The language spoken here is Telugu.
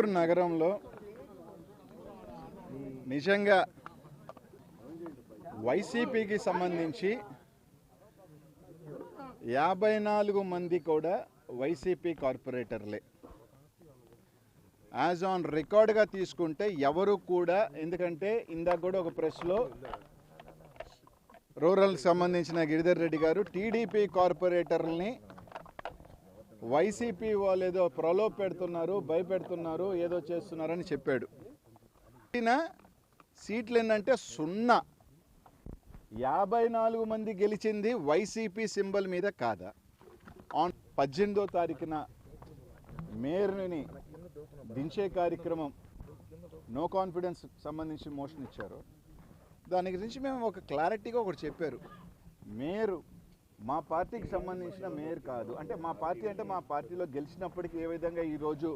నెల్లూరు నగరంలో నిజంగా వైసీపీకి సంబంధించి యాభై నాలుగు మంది కూడా వైసీపీ కార్పొరేటర్లే. యాజ్ ఆన్ రికార్డ్గా తీసుకుంటే ఎవరు కూడా ఎందుకంటే ఇందాక కూడా ఒక ప్రెస్లో రూరల్కి సంబంధించిన గిరిధర్ రెడ్డి గారు టీడీపీ కార్పొరేటర్లని వైసీపీ వాళ్ళు ఏదో ప్రలోభ పెడుతున్నారు భయపెడుతున్నారు ఏదో చేస్తున్నారని చెప్పాడు. ఈయన సీట్లు ఏంటంటే సున్నా. యాభై నాలుగు మంది గెలిచింది వైసీపీ సింబల్ మీద కాదా? ఆన్ పద్దెనిమిదో తారీఖున మేయర్ని దించే కార్యక్రమం నో కాన్ఫిడెన్స్ సంబంధించి మోషన్ ఇచ్చారు. దాని గురించి మేము ఒక క్లారిటీగా ఒకటి చెప్పారు. మేరు మా పార్టీకి సంబంధించిన మేయర్ కాదు. అంటే మా పార్టీ అంటే మా పార్టీలో గెలిచినప్పటికీ ఏ విధంగా ఈరోజు